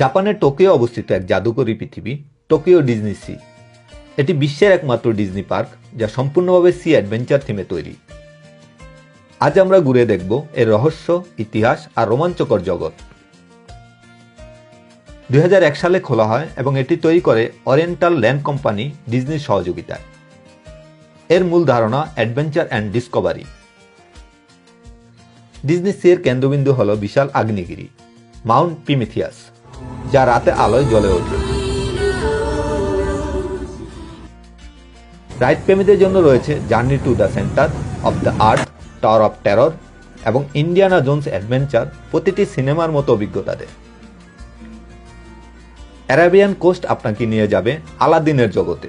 জাপানের টোকিও অবস্থিত এক জাদুকরী পৃথিবী, টোকিও ডিজনি সি। এটি বিশ্বের একমাত্র ডিজনি পার্ক, যা সম্পূর্ণভাবে সি অ্যাডভেঞ্চার থিমে তৈরি। আজ আমরা ঘুরে দেখব এর রহস্য, ইতিহাস আর রোমাঞ্চকর জগৎ। দুই হাজার এক সালে খোলা হয় এবং এটি তৈরি করে অরিয়েন্টাল ল্যান্ড কোম্পানি ডিজনির সহযোগিতায়। এর মূল ধারণা adventure and discovery. Disney sea এর কেন্দ্রবিন্দু হল বিশাল আগ্নেয়গিরি, মাউন্ট প্রিমিথিয়াস। যা রাতে আলোয় জ্বলে ওঠে। রাইড প্রেমীদের জন্য রয়েছে journey to the centre of the earth tower of terror এবং ইন্ডিয়ানা জোন্স অ্যাডভেঞ্চার প্রতিটি সিনেমার মতো অভিজ্ঞতা দেয় অ্যারাবিয়ান কোস্ট আপনাকে নিয়ে যাবে আলাদিনের জগতে।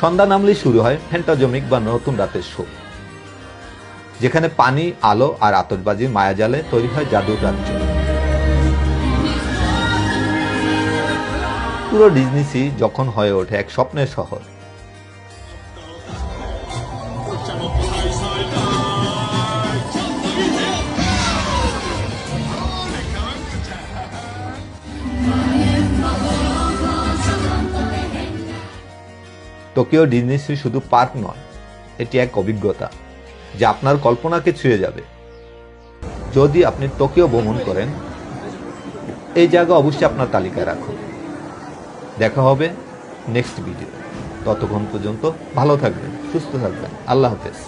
সন্ধ্যা নামলেই শুরু হয় ফ্যান্টাজমিক বা নতুন রাতের শো। যেখানে পানি, আলো আর আতশবাজির মায়াজালে তৈরি হয় জাদুর রাজ্য। পুরো ডিজনিসি যখন হয়ে ওঠে এক স্বপ্নের শহর। টোকিও ডিজনি সি শুধু পার্ক নয়, এটি এক অভিজ্ঞতা যা আপনার কল্পনাকে ছুঁয়ে যাবে। যদি আপনি টোকিও ভ্রমণ করেন, এই জায়গা অবশ্যই আপনার তালিকায় রাখুন। দেখা হবে নেক্সট ভিডিও ততক্ষণ পর্যন্ত ভালো থাকবেন, সুস্থ থাকবেন। আল্লাহ হাফেজ।